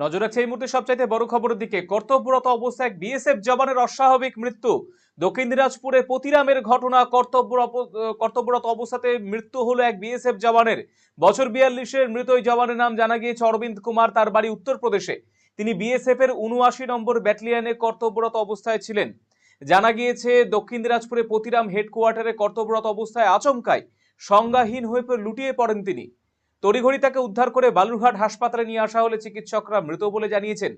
নজর রাখছে এই মুহূর্তে সবচাইতে বড় খবরের দিকে। কর্তব্যরত অবস্থায় এক বিএসএফ জওয়ানের অস্বাভাবিক মৃত্যু। দক্ষিণ দিনাজপুরে পতিরামের ঘটনা, কর্তব্যরত অবস্থাতে মৃত্যু হলো এক বিএসএফ জওয়ানের। বছর বিয়াল্লিশের মৃত ওই জওয়ানের নাম জানা গিয়েছে অরবিন্দ কুমার, তার বাড়ি উত্তরপ্রদেশে। তিনি বিএসএফ এর উনআশি নম্বর ব্যাটালিয়নে কর্তব্যরত অবস্থায় ছিলেন। জানা গিয়েছে, দক্ষিণ দিনাজপুরে পতিরাম হেডকোয়ার্টারে কর্তব্যরত অবস্থায় আচমকায় সংজ্ঞাহীন হয়ে লুটিয়ে পড়েন তিনি। তড়িঘড়ি তাকে উদ্ধার করে বালুরঘাট হাসপাতালে নিয়ে আসা হলে চিকিৎসকরা মৃত বলে জানিয়েছেন।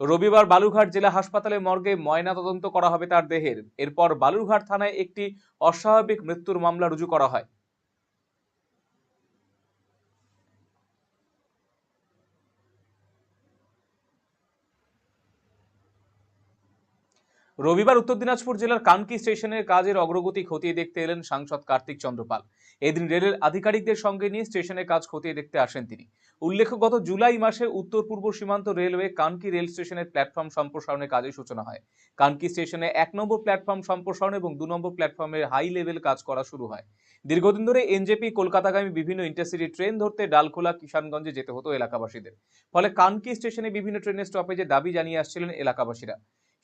রবিবার বালুরঘাট জেলা হাসপাতালে মর্গে ময়না তদন্ত করা হবে তার দেহের। এরপর বালুরঘাট থানায় একটি অস্বাভাবিক মৃত্যুর মামলা রুজু করা হয়। রবিবার উত্তর দিনাজপুর জেলার কানকি স্টেশনের কাজের অগ্রগতি খতিয়ে দেখতে এলেন সাংসদ কার্তিক চন্দ্রপাল। এদিন রেলের আধিকারিকদের সঙ্গে নিয়ে স্টেশনের কাজ খতিয়ে দেখতে আসেন তিনি। উল্লেখ্য, গত জুলাই মাসে উত্তর পূর্ব সীমান্ত রেলওয়ে কানকি রেল স্টেশনের প্ল্যাটফর্ম সম্প্রসারণের কাজের সূচনা হয়। কানকি স্টেশনে এক নম্বর প্ল্যাটফর্ম সম্প্রসারণ এবং দু নম্বর প্ল্যাটফর্মের হাই লেভেল কাজ করা শুরু হয়। দীর্ঘদিন ধরে এনজেপি, কলকাতাগামী বিভিন্ন ইন্টারসিটি ট্রেন ধরতে ডালখোলা, কিষানগঞ্জে যেতে হতো এলাকাবাসীদের। ফলে কানকি স্টেশনে বিভিন্ন ট্রেনের স্টপেজে দাবি জানিয়ে আসছিলেন এলাকাবাসীরা।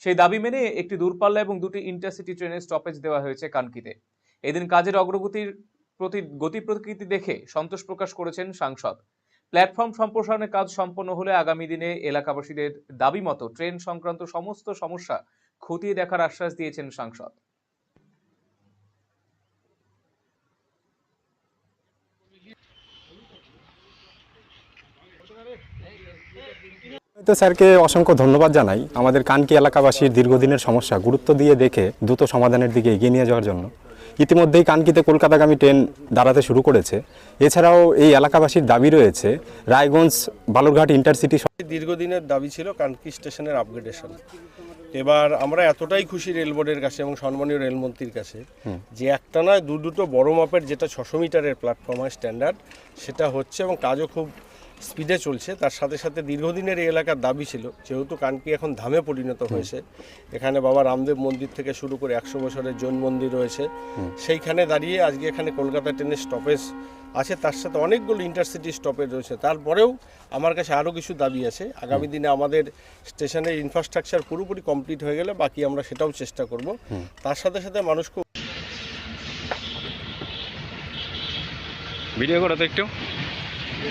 সেই দাবি মেনে একটি দূরপাল্লা এবং দুটি ইন্টারসিটি ট্রেনের স্টপেজ দেওয়া হয়েছে কানকিতে। এদিন কাজের অগ্রগতির প্রতি, গতি প্রকৃতি দেখে সন্তোষ প্রকাশ করেছেন সাংসদ। প্ল্যাটফর্ম সম্প্রসারণের কাজ সম্পন্ন হলে আগামী দিনে এলাকাবাসীদের দাবি মতো ট্রেন সংক্রান্ত সমস্ত সমস্যা খতিয়ে দেখার আশ্বাস দিয়েছেন সাংসদ। তো স্যারকে অসংখ্য ধন্যবাদ জানাই আমাদের কানকি এলাকাবাসীর দীর্ঘদিনের সমস্যা গুরুত্ব দিয়ে দেখে দ্রুত সমাধানের দিকে এগিয়ে নিয়ে যাওয়ার জন্য। ইতিমধ্যেই কানকিতে কলকাতাগামী ট্রেন দাঁড়াতে শুরু করেছে। এছাড়াও এই এলাকাবাসীর দাবি রয়েছে রায়গঞ্জ বালুরঘাট ইন্টারসিটি দীর্ঘদিনের দাবি ছিল কানকি স্টেশনের আপগ্রেডেশন এবার আমরা এতটাই খুশি রেল বোর্ডের কাছে এবং সম্মানীয় রেলমন্ত্রীর কাছে যে একটা নয় দু দুটো বড় মাপের যেটা ছশো মিটারের প্ল্যাটফর্ম হয় স্ট্যান্ডার্ড সেটা হচ্ছে এবং কাজও খুব স্পিডে চলছে। তার সাথে সাথে দীর্ঘদিনের এই এলাকার দাবি ছিল যেহেতু কানকি এখন ধামে পরিণত হয়েছে। এখানে বাবা রামদেব মন্দির থেকে শুরু করে একশো বছরের জৈন মন্দির রয়েছে। সেইখানে দাঁড়িয়ে আজকে এখানে কলকাতা ট্রেনের স্টপেজ আছে। তার সাথে অনেকগুলো ইন্টারসিটি স্টপেজ রয়েছে। তারপরেও আমার কাছে আরও কিছু দাবি আছে। আগামী দিনে আমাদের স্টেশনের ইনফ্রাস্ট্রাকচার পুরোপুরি কমপ্লিট হয়ে গেলে বাকি আমরা সেটাও চেষ্টা করব। তার সাথে সাথে মানুষকে ভিডিও করো তো একটু। রাজ্য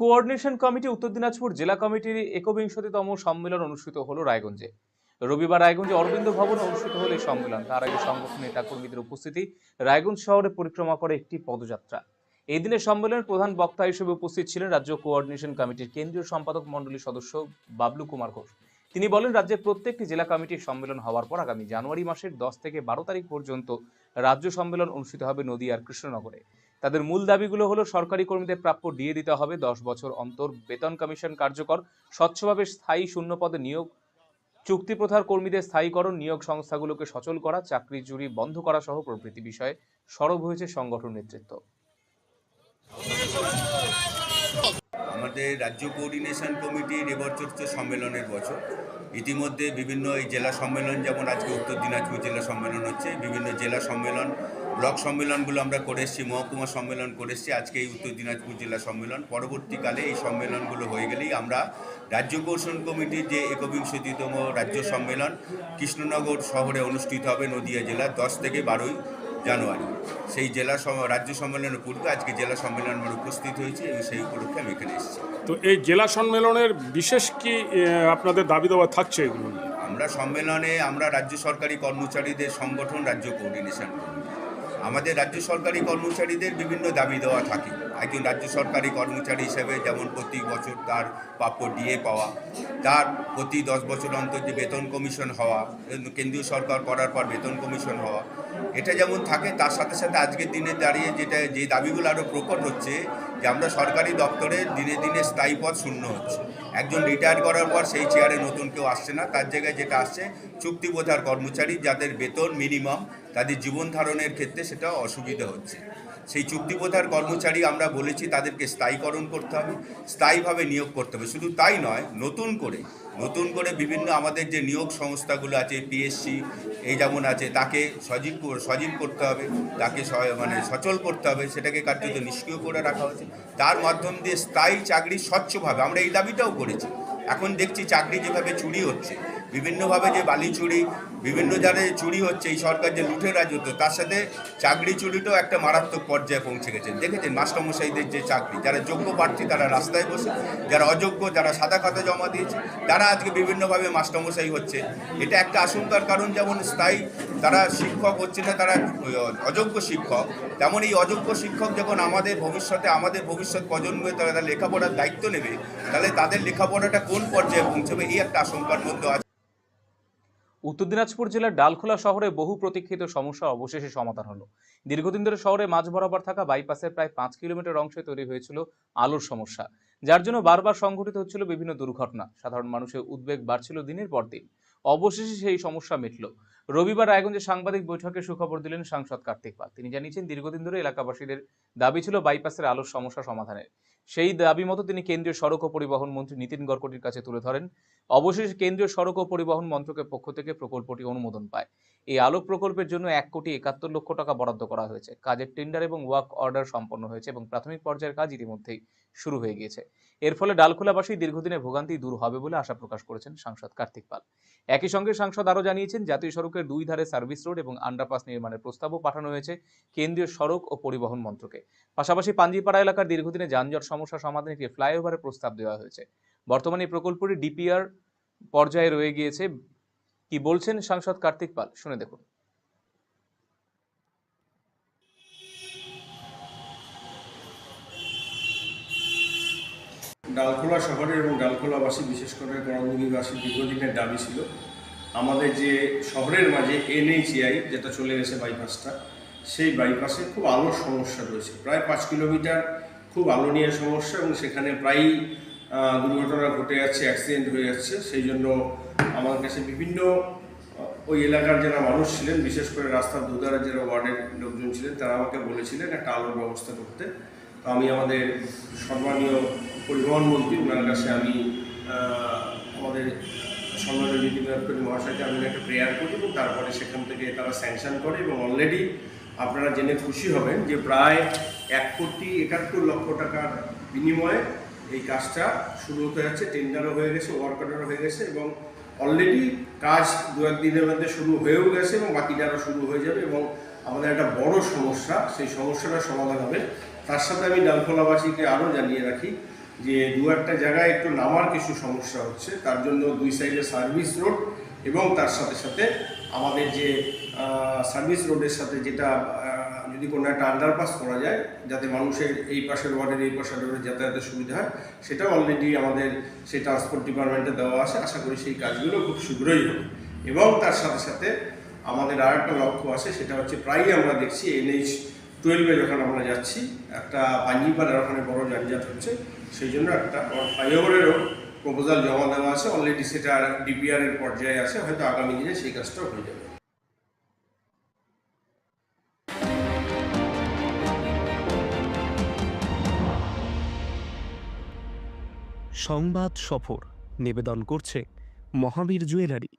কোঅর্ডিনেশন কমিটি উত্তর দিনাজপুর জেলা কমিটির একবিংশতিতম সম্মেলন অনুষ্ঠিত হলো রায়গঞ্জে। রবিবার রায়গঞ্জে অরবিন্দ ভবনে অনুষ্ঠিত হলো এই সম্মেলন। তার আগে সংগঠনের নেতাকর্মীদের উপস্থিতি। রায়গঞ্জ শহরে পরিক্রমা করে একটি পদযাত্রা। এই দিনের সম্মেলনের প্রধান বক্তা হিসেবে উপস্থিত ছিলেন রাজ্য কোঅর্ডিনেশন কমিটির কেন্দ্রীয় সম্পাদক মণ্ডলীর সদস্য বাবলু কুমার ঘোষ। তিনি বলেন, রাজ্যের প্রত্যেকটি জেলা কমিটির সম্মেলন হওয়ার পর আগামী জানুয়ারি মাসের দশ থেকে বারো তারিখ পর্যন্ত রাজ্য সম্মেলন অনুষ্ঠিত হবে নদীয়ার কৃষ্ণনগরে। তাদের মূল দাবিগুলো হলো, সরকারি কর্মীদের প্রাপ্য ডিএ দিতে হবে দশ বছর অন্তর বেতন কমিশন কার্যকর, স্বচ্ছভাবে স্থায়ী শূন্য পদে নিয়োগ চুক্তি প্রথার কর্মীদের স্থায়ীকরণ, নিয়োগ সংস্থাগুলোকে সচল করা চাকরি চুরি বন্ধ করা সহ প্রভৃতি বিষয়ে সরব হয়েছে সংগঠন নেতৃত্ব। আমাদের রাজ্য কোঅর্ডিনেশন কমিটির এবছর সম্মেলনের বছর। ইতিমধ্যে বিভিন্ন এই জেলা সম্মেলন, যেমন আজকে উত্তর দিনাজপুর জেলা সম্মেলন হচ্ছে, বিভিন্ন জেলা সম্মেলন, ব্লক সম্মেলনগুলো আমরা করে এসেছি, মহকুমা সম্মেলন করে এসেছি, আজকে এই উত্তর দিনাজপুর জেলা সম্মেলন। পরবর্তীকালে এই সম্মেলনগুলো হয়ে গেলেই আমরা রাজ্য কৌশল কমিটির যে একবিংশতিতম রাজ্য সম্মেলন, কৃষ্ণনগর শহরে অনুষ্ঠিত হবে নদিয়া জেলার দশ থেকে বারোই জানুয়ারি। সেই জেলা রাজ্য সম্মেলনের পূর্বে আজকে জেলা সম্মেলন আমরা উপস্থিত হয়েছি এবং সেই উপলক্ষে আমি এখানে এসেছি। তো এই জেলা সম্মেলনের বিশেষ কি আপনাদের দাবি দেওয়া থাকছে এগুলো আমরা সম্মেলনে আমরা রাজ্য সরকারি কর্মচারীদের সংগঠন রাজ্য কোঅর্ডিনেশন আমাদের রাজ্য সরকারি কর্মচারীদের বিভিন্ন দাবি দেওয়া থাকে। একজন রাজ্য সরকারি কর্মচারী হিসেবে যেমন প্রতি বছর তার প্রাপ্য ডিএ পাওয়া তার প্রতি দশ বছর অন্তর যে বেতন কমিশন হওয়া কেন্দ্রীয় সরকার করার পর বেতন কমিশন হওয়া এটা যেমন থাকে, তার সাথে সাথে আজকের দিনে দাঁড়িয়ে যেটা, যে দাবিগুলো আরও প্রকট হচ্ছে, যে আমরা সরকারি দপ্তরে দিনে দিনে স্থায়ী পদ শূন্য হচ্ছে। একজন রিটায়ার করার পর সেই চেয়ারে নতুন কেউ আসছে না, তার জায়গায় যেটা আসছে চুক্তিবোধার কর্মচারী যাদের বেতন মিনিমাম তাদের জীবন ধারণের ক্ষেত্রে সেটা অসুবিধা হচ্ছে। সেই চুক্তিবোধার কর্মচারী আমরা বলেছি তাদেরকে স্থায়ীকরণ করতে হবে, স্থায়ীভাবে নিয়োগ করতে হবে। শুধু তাই নয়, নতুন করে নতুন করে বিভিন্ন আমাদের যে নিয়োগ সংস্থাগুলো আছে পিএসসি এই যেমন আছে, তাকে সজীব সজীব করতে হবে, তাকে মানে সচল করতে হবে, সেটাকে কার্যত নিষ্ক্রিয় করে রাখা হচ্ছে তার মাধ্যম দিয়ে স্থায়ী চাকরি স্বচ্ছভাবে, আমরা এই দাবিটাও করেছি। এখন দেখছি চাকরি যেভাবে চুরি হচ্ছে, বিভিন্নভাবে যে বালি চুরি বিভিন্ন জায়গায় চুরি হচ্ছে, এই সরকার যে লুঠে রাজত্ব তার সাথে চাকরি চুরিটাও একটা মারাত্মক পর্যায়ে পৌঁছে গেছে। দেখেছেন, মাস্টারমশাইদের যে চাকরি, যারা যোগ্য প্রার্থী তারা রাস্তায় বসে, যারা অযোগ্য, যারা সাদা খাতা জমা দিয়েছে, তারা আজকে বিভিন্নভাবে মাস্টারমশাই হচ্ছে। এটা একটা আশঙ্কার কারণ, যেমন স্থায়ী তারা শিক্ষক হচ্ছে না, তারা অযোগ্য শিক্ষক। তেমন এই অযোগ্য শিক্ষক যখন আমাদের ভবিষ্যতে, আমাদের ভবিষ্যৎ প্রজন্মে তারা লেখাপড়ার দায়িত্ব নেবে, তাহলে তাদের লেখাপড়াটা কোন পর্যায়ে পৌঁছবে, এই একটা আশঙ্কার মধ্যে আছে। উত্তর দিনাজপুর জেলার ডালখোলা শহরে বহু প্রতীক্ষিত সমস্যা অবশেষে সমাধান হলো। দীর্ঘদিন ধরে শহরে মাঝ বরাবর থাকা বাইপাসের প্রায় পাঁচ কিলোমিটার অংশে তৈরি হয়েছিল আলোর সমস্যা, যার জন্য বারবার সংঘটিত হচ্ছিল বিভিন্ন দুর্ঘটনা। সাধারণ মানুষের উদ্বেগ বাড়ছিল দিনের পর দিন। অবশেষে সেই সমস্যা মিটল। রবিবার রায়গঞ্জে সাংবাদিক বৈঠকে সুখবর দিলেন সাংসদ কার্তিক পাল। তিনি জানিয়েছেন, দীর্ঘদিন ধরে এলাকাবাসীদের দাবি ছিল বাইপাসের আলোর সমস্যা সমাধানের। সেই দাবি মতো তিনি কেন্দ্রীয় সড়ক ও পরিবহন মন্ত্রী নীতিন গডকরির কাছে তুলে ধরেন। অবশেষে কেন্দ্রীয় সড়ক ও পরিবহন মন্ত্রকের পক্ষ থেকে প্রকল্পটি অনুমোদন পায়। এই আলোক প্রকল্পের জন্য এক কোটি একাত্তর লক্ষ টাকা বরাদ্দ করা হয়েছে। কাজের টেন্ডার এবং ওয়ার্ক অর্ডার সম্পন্ন হয়েছে এবং প্রাথমিক পর্যায়ের কাজ ইতিমধ্যেই শুরু হয়ে গিয়েছে। এর ফলে ডালখোলাবাসী দীর্ঘদিনের ভোগান্তি দূর হবে বলে আশা প্রকাশ করেছেন সাংসদ কার্তিক পাল। একই সঙ্গে সাংসদ আরও জানিয়েছেন, জাতীয় সড়কের দুই ধারে সার্ভিস রোড এবং আন্ডারপাস নির্মাণের প্রস্তাবও পাঠানো হয়েছে কেন্দ্রীয় সড়ক ও পরিবহন মন্ত্রকে। পাশাপাশি পাঞ্জিপাড়া এলাকার দীর্ঘদিনে যানজট সমস্যা সমাধানে একটি ফ্লাইওভারের প্রস্তাব দেওয়া হয়েছে। বর্তমানে এই প্রকল্পটি ডিপিআর পর্যায়ে রয়ে গিয়েছে। কি বলছেন সাংসদ কার্তিক পাল? শুনে দেখুন। ডালখোলা শহরের এবং ডালখোলাবাসী, বিশেষ করে করণদিঘিবাসী দীর্ঘদিনের দাবি ছিল। আমাদের যে শহরের মাঝে এনএইচএআই যেটা চলে গেছে বাইপাসটা, সেই বাইপাসে খুব আলোর সমস্যা রয়েছে। প্রায় পাঁচ কিলোমিটার খুব আলো নিয়ে সমস্যা এবং সেখানে প্রায়ই দুর্ঘটনা ঘটে যাচ্ছে, অ্যাক্সিডেন্ট হয়ে যাচ্ছে। সেই জন্য আমার কাছে বিভিন্ন ওই এলাকার যারা মানুষ ছিলেন, বিশেষ করে রাস্তার দুধারে যারা ওয়ার্ডের লোকজন ছিলেন, তারা আমাকে বলেছিলেন একটা আলোর ব্যবস্থা করতে। তো আমি আমাদের সম্মানীয় পরিবহন মন্ত্রী, ওনার কাছে আমি আমাদের সম্মানীয় নীতিন গডকরি মহাশয়কে আমি একটা প্রেয়ার করি এবং তারপরে সেখান থেকে তারা স্যাংশন করে এবং অলরেডি আপনারা জেনে খুশি হবেন যে প্রায় এক কোটি একাত্তর লক্ষ টাকার বিনিময়ে এই কাজটা শুরু হতে যাচ্ছে টেন্ডারও হয়ে গেছে ওয়ার্ক অর্ডারও হয়ে গেছে এবং অলরেডি কাজ দু একদিনের মধ্যে শুরু হয়েও গেছে এবং বাকিটারও শুরু হয়ে যাবে এবং আমাদের একটা বড় সমস্যা, সেই সমস্যাটা সমাধান হবে। তার সাথে আমি ডালখোলাবাসীকে আরও জানিয়ে রাখি যে দু একটা জায়গায় একটু নামার কিছু সমস্যা হচ্ছে। তার জন্য দুই সাইডে সার্ভিস রোড এবং তার সাথে সাথে আমাদের যে সার্ভিস রোডের সাথে যেটা যদি কোনো একটা আন্ডারপাস করা যায়, যাতে মানুষের এই পাশের ওয়ার্ডের এই পাশের ওয়ার্ডের যাতায়াতের সুবিধা হয় সেটাও অলরেডি আমাদের সেই ট্রান্সপোর্ট ডিপার্টমেন্টে দেওয়া আছে। আশা করি সেই কাজগুলো খুব শীঘ্রই হবে। এবং তার সাথে সাথে আমাদের আর একটা লক্ষ্য আছে, সেটা হচ্ছে প্রায়ই আমরা দেখছি এনএইচ টুয়েলভে যখন আমরা যাচ্ছি। একটা পাঞ্জিপাড়ার ওখানে বড় যানজট হচ্ছে। সেই জন্য একটা ফ্লাইওভারেরও প্রপোজাল জমা দেওয়া আছে। অলরেডি সেটা ডিপিআর এর পর্যায়ে আছে। হয়তো আগামী দিনে সেই কাজটাও হয়ে যাবে। সংবাদ সফর। নিবেদন করছে মহাবীর জুয়েলারি।